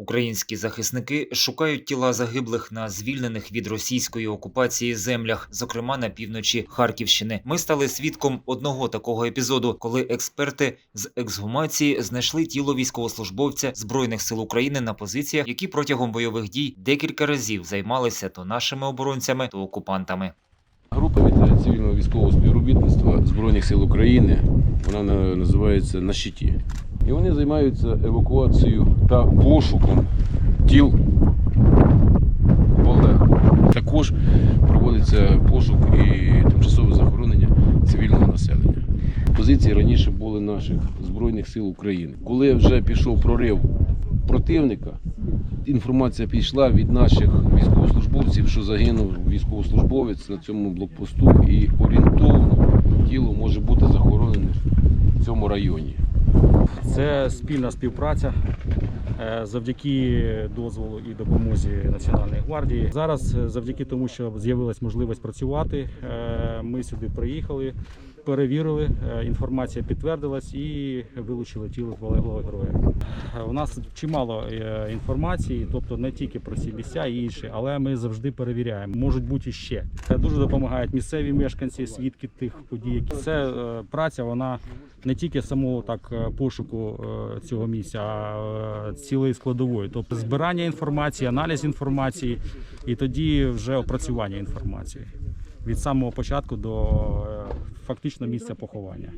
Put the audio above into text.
Українські захисники шукають тіла загиблих на звільнених від російської окупації землях, зокрема на півночі Харківщини. Ми стали свідком одного такого епізоду, коли експерти з ексгумації знайшли тіло військовослужбовця збройних сил України на позиціях, які протягом бойових дій декілька разів займалися то нашими оборонцями, то окупантами. Група від е, цивільного військового співробітництва Збройних сил України, вона на- називається на щиті. І вони займаються евакуацією та пошуком тіл полеглих. Також проводиться пошук і тимчасове захоронення цивільного населення. Позиції раніше були наших Збройних сил України. Коли вже пішов прорив противника, інформація пішла від наших військовослужбовців, що загинув військовослужбовець на цьому блокпосту, і орієнтовно тіло може бути захоронене в цьому районі. Це спільна співпраця е, завдяки дозволу і допомозі Національної гвардії. Зараз, е, завдяки тому, що з'явилась можливість працювати, е, ми сюди приїхали, перевірили, е, інформація підтвердилась і вилучили тіло полеглого героя. Е, У нас чимало е, інформації, тобто не тільки про ці місця і інші, але ми завжди перевіряємо. Можуть бути ще. Е, Дуже допомагають місцеві мешканці, свідки тих подій. Це праця, вона не тільки самого так пошуку цього місця, а цілої складової, тобто збирання інформації, аналіз інформації і тоді вже опрацювання інформації від самого початку до фактично місце поховання.